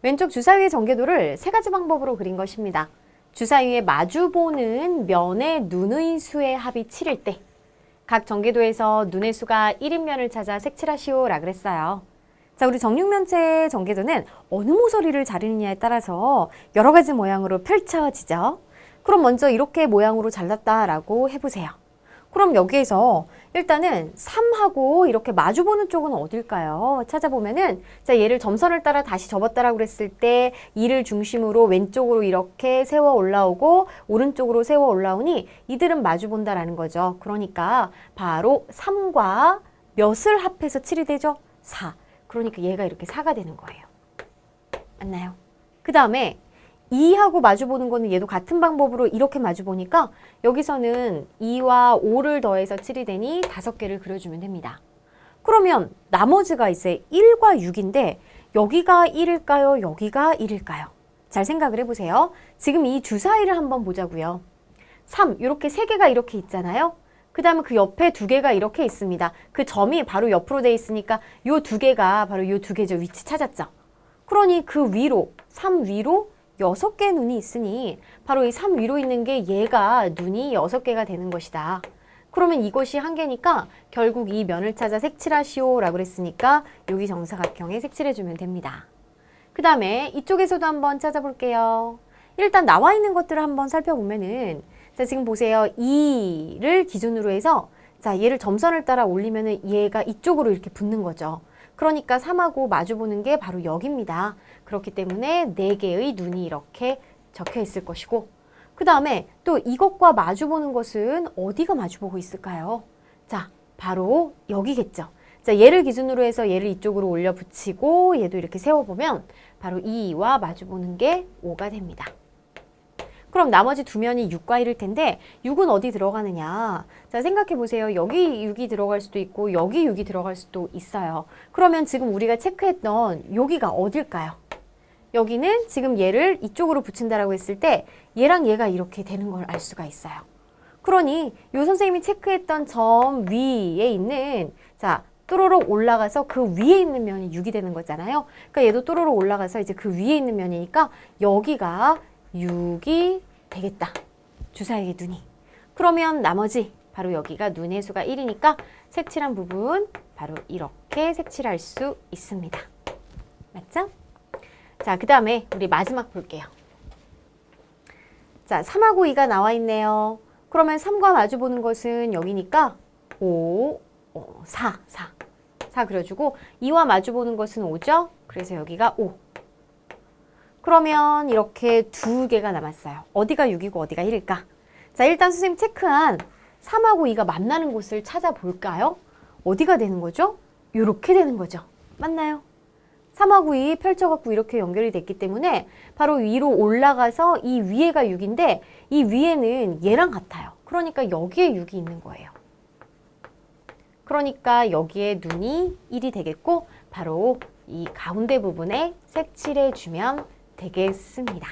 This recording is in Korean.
왼쪽 주사위의 전개도를 세 가지 방법으로 그린 것입니다. 주사위에 마주보는 면의 눈의 수의 합이 7일 때, 각 전개도에서 눈의 수가 1인 면을 찾아 색칠하시오 라 그랬어요. 자, 우리 정육면체의 전개도는 어느 모서리를 자르느냐에 따라서 여러 가지 모양으로 펼쳐지죠. 그럼 먼저 이렇게 모양으로 잘랐다라고 해보세요. 그럼 여기에서 일단은 3하고 이렇게 마주보는 쪽은 어딜까요? 찾아보면은 자 얘를 점선을 따라 다시 접었다라고 그랬을 때 2를 중심으로 왼쪽으로 이렇게 세워 올라오고 오른쪽으로 세워 올라오니 이들은 마주본다라는 거죠. 그러니까 바로 3과 몇을 합해서 7이 되죠? 4. 그러니까 얘가 이렇게 4가 되는 거예요. 맞나요? 그 다음에 2하고 마주보는 거는 얘도 같은 방법으로 이렇게 마주보니까 여기서는 2와 5를 더해서 7이 되니 5개를 그려주면 됩니다. 그러면 나머지가 이제 1과 6인데 여기가 1일까요? 여기가 1일까요? 잘 생각을 해보세요. 지금 이 주사위를 한번 보자고요. 3, 이렇게 세 개가 이렇게 있잖아요. 그 다음에 그 옆에 두 개가 이렇게 있습니다. 그 점이 바로 옆으로 돼 있으니까 요 두 개가 바로 요 두 개죠. 위치 찾았죠. 그러니 그 위로, 3 위로 여섯 개의 눈이 있으니 바로 이 3 위로 있는 게 얘가 눈이 여섯 개가 되는 것이다. 그러면 이것이 한 개니까 결국 이 면을 찾아 색칠하시오 라고 그랬으니까 여기 정사각형에 색칠해주면 됩니다. 그 다음에 이쪽에서도 한번 찾아볼게요. 일단 나와 있는 것들을 한번 살펴보면은 자 지금 보세요. 2를 기준으로 해서 자 얘를 점선을 따라 올리면은 얘가 이쪽으로 이렇게 붙는 거죠. 그러니까 3하고 마주보는 게 바로 여기입니다. 그렇기 때문에 4개의 눈이 이렇게 적혀 있을 것이고 그 다음에 또 이것과 마주보는 것은 어디가 마주보고 있을까요? 자, 바로 여기겠죠. 자, 얘를 기준으로 해서 얘를 이쪽으로 올려 붙이고 얘도 이렇게 세워보면 바로 2와 마주보는 게 5가 됩니다. 그럼 나머지 두 면이 6과 1일 텐데 6은 어디 들어가느냐? 자, 생각해 보세요. 여기 6이 들어갈 수도 있고 여기 6이 들어갈 수도 있어요. 그러면 지금 우리가 체크했던 여기가 어딜까요? 여기는 지금 얘를 이쪽으로 붙인다라고 했을 때 얘랑 얘가 이렇게 되는 걸 알 수가 있어요. 그러니 요 선생님이 체크했던 점 위에 있는 자, 또로록 올라가서 그 위에 있는 면이 6이 되는 거잖아요. 그러니까 얘도 또로록 올라가서 이제 그 위에 있는 면이니까 여기가 6이 되겠다. 주사위의 눈이. 그러면 나머지 바로 여기가 눈의 수가 1이니까 색칠한 부분 바로 이렇게 색칠할 수 있습니다. 맞죠? 자, 그 다음에 우리 마지막 볼게요. 자, 3하고 2가 나와 있네요. 그러면 3과 마주 보는 것은 여기니까 5, 4, 4. 4 그려주고 2와 마주 보는 것은 5죠? 그래서 여기가 5. 그러면 이렇게 두 개가 남았어요. 어디가 6이고 어디가 1일까? 자, 일단 선생님 체크한 3하고 2가 만나는 곳을 찾아볼까요? 어디가 되는 거죠? 이렇게 되는 거죠. 맞나요? 3하고 2 펼쳐갖고 이렇게 연결이 됐기 때문에 바로 위로 올라가서 이 위에가 6인데 이 위에는 얘랑 같아요. 그러니까 여기에 6이 있는 거예요. 그러니까 여기에 눈이 1이 되겠고 바로 이 가운데 부분에 색칠해 주면 되겠습니다.